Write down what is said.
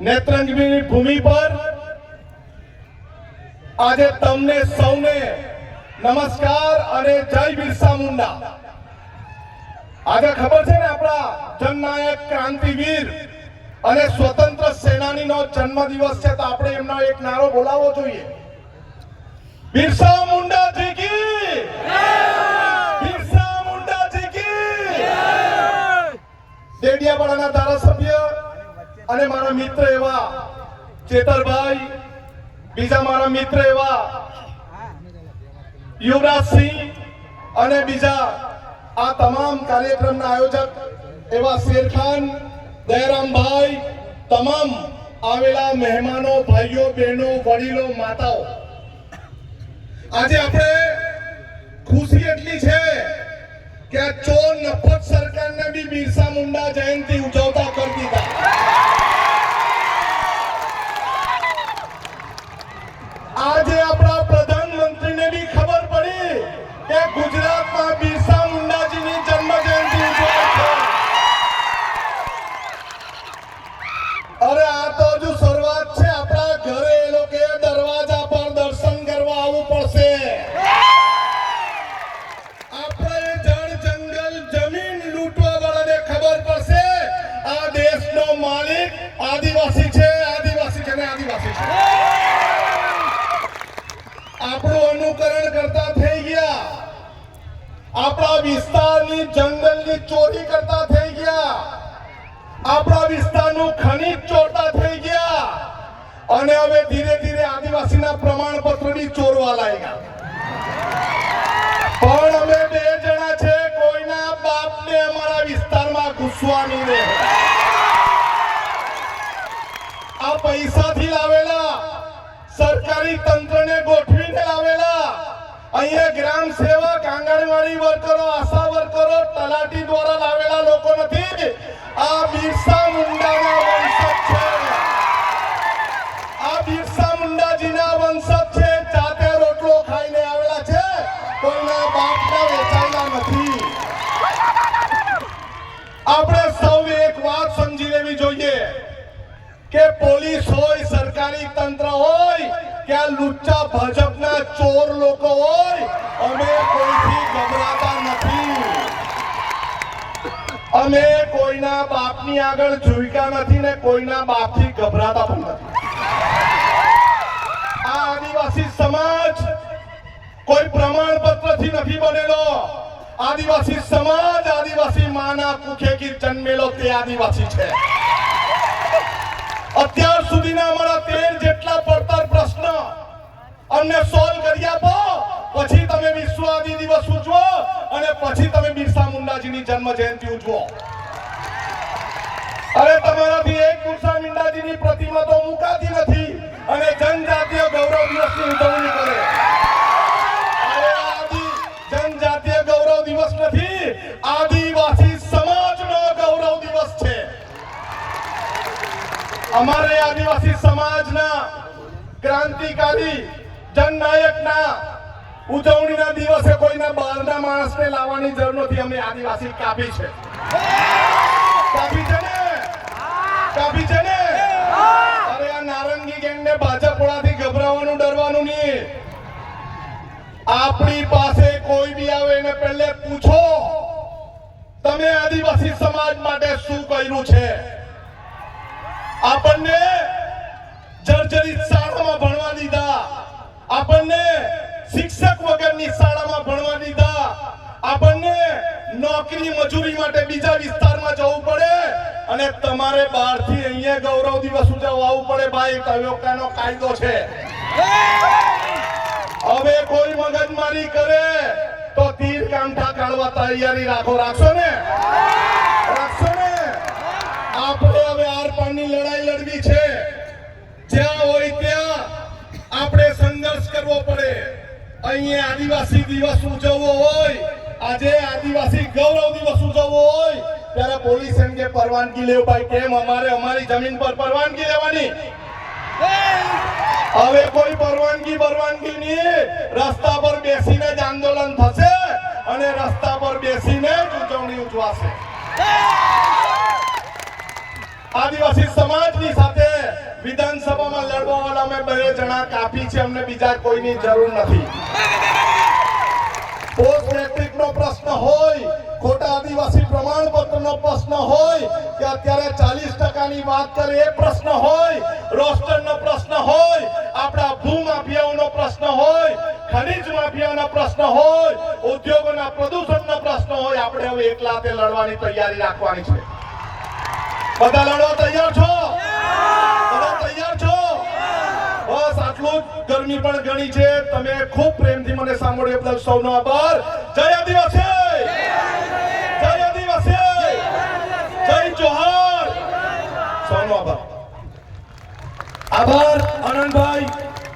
નેત્રંગીની ભૂમિ પર આજે તમને સૌને નમસ્કાર અને જય બિરસા મુંડા. આજે ખબર છે ને આપણા જનનાયક ક્રાંતિવીર અને સ્વતંત્ર સેનાનીનો જન્મદિવસ છે, તો આપણે એમનો એક નારો બોલાવવો જોઈએ. બિરસા મુંડા જી કી બિરસા મુંડા જી કી દેડિયાપાડાના ધારાસભ્ય અને મારા મિત્ર એવા ચેતરભાઈ, બીજા મારા મિત્ર એવા યુવરાજસિંહ અને બીજા આ તમામ કાર્યક્રમના આયોજક એવા શેરખાન, દયારામભાઈ, તમામ આવેલા મહેમાનો, ભાઈઓ, બહેનો, વડીલો, માતાઓ. આજે આપણે ખુશી એટલી છે કે આ ચોર નફત સરકારને બી બિરસા મુંડા જયંતિ ઉજવતા કરી દીધા. આદિવાસી છે આદિવાસી છે ને આદિવાસી છે. આપણું અનુકરણ કરતા થઈ ગયા. આપણા વિસ્તારની જંગલની ચોરી કરતા થઈ ગયા. આપણા વિસ્તારનું ખનીજ ચોરતા થઈ ગયા. અને હવે ધીરે ધીરે આદિવાસીના પ્રમાણપત્રની ચોરવા લાગ્યા. પણ અમે બે જણા છે, કોઈના બાપને અમારા વિસ્તારમાં ઘૂસવાની નહીં દે આ પૈસાથી લાવેલા સરકારી તંત્રને ગોઠવીને આવેલા. અહીંયા ગ્રામ સેવક, આંગણવાડી વર્કરો, આશા વર્કરો તલાટી દ્વારા લાવેલા લોકો નથી. આ બિરસા મુંડાના વંશજ છે. આ બિરસા મુંડાજીના વંશજ છે. જાતે રોટલો ખાઈને આવેલા છે. કોઈના બાપના વેચાયેલા નથી. આપણે સૌ એક વાત સમજી લેવી જોઈએ કે પોલીસ હોય, સરકારી તંત્ર હોય કે આ લુચ્ચા ભાજપના ચોર લોકો હોય અમે કોઈથી ગભરાતા નથી અમે કોઈના બાપની આગળ ઝૂક્યા નથી ને કોઈના બાપથી ગભરાતા પણ નથી આ આદિવાસી સમાજ કોઈ પ્રમાણપત્રથી નથી બનેલો આદિવાસી સમાજ આદિવાસી માના કુખેથી જન્મેલો તે આદિવાસી છે અત્યાર સુધીના અમારા તેર જેટલા પડતર પ્રશ્ન અમને સોલ્વ કરી આપો. પછી તમે વિશ્વ આદિ દિવસ ઉજવો અને પછી તમે બિરસા મુંડાજીની જન્મ જયંતિ ઉજવો. અરે તમારાથી એક બિરસા મુંડાજીની પ્રતિમા તો અમારે આદિવાસી સમાજના ક્રાંતિકારી જનનાયકના ઉજવણીના દિવસે કોઈના બહારના માણસને લાવવાની જરૂર નથી. અમે આદિવાસી કાપી છે. કાપી છે ને? કાપી છે ને? અરે આ નારંગી ગેંગને ભાજપ વાળાથી ગભરાવાનું, ડરવાનું નહીં. આપણી પાસે કોઈ બી આવે એને પહેલે પૂછો, તમે આદિવાસી સમાજ માટે શું કર્યું છે? આપણને જર્જરિત શાળામાં ભણવા દીધા. આપણને શિક્ષક વગરની શાળામાં ભણવા દીધા. આપણને નોકરી મજૂરી માટે બીજા વિસ્તારમાં જવું પડે અને તમારે બહારથી અહીંયા ગૌરવ દિવસ ઉજવવા આવવું પડે ભાઈ તયોકાનો કાયદો છે? હવે કોઈ મગજમારી કરે તો તીર કાંઠા કાઢવા તૈયારી રાખો, રાખશો ને? આપણે હવે આર પારની લડાઈ લડવી છે. જ્યાં હોય ત્યાં આપણે સંઘર્ષ કરવો પડે. અહીંયા આદિવાસી દિવસ ઉજવવો હોય, આજે આદિવાસી ગૌરવ દિવસ ઉજવવો હોય, ત્યારે પોલીસ એમ પરવાનગી લેવું ભાઈ, કેમ? અમારે અમારી જમીન પર પરવાનગી લેવાની. હવે કોઈ પરવાનગી પરવાનગી નહીં. રસ્તા પર બેસીને જ આંદોલન થશે અને રસ્તા પર બેસીને જ ઉજવણી ઉજવાશે. આદિવાસી સમાજની સાથે વિધાનસભામાં લડવા વાળા અમે બે જણા કાપી છે, અમને બીજા કોઈની જરૂર નથી. પોસ્ટ મેટ્રિક નો પ્રશ્ન હોય, ખોટા આદિવાસી પ્રમાણપત્ર નો પ્રશ્ન હોય, કે અત્યારે ચાલીસ ટકાની વાત કરે એ પ્રશ્ન હોય રોસ્ટર નો પ્રશ્ન હોય, આપણા ભૂમાફિયાઓનો પ્રશ્ન હોય, ખનીજ માફિયાનો પ્રશ્ન હોય, ઉદ્યોગોના પ્રદૂષણનો પ્રશ્ન હોય, આપણે હવે એકલા તે લડવાની તૈયારી રાખવાની છે. બધા લડવા તૈયાર છો? બધા તૈયાર છો? બસ આટલું જ ગરમી પણ ઘણી છે. તમે ખૂબ પ્રેમથી મને સાંભળ્યો બદલ સૌનો આભાર. જય આદિવાસી! જય આદિવાસી! જય જોહાર! સૌનો આભાર. આભાર આનંદભાઈ.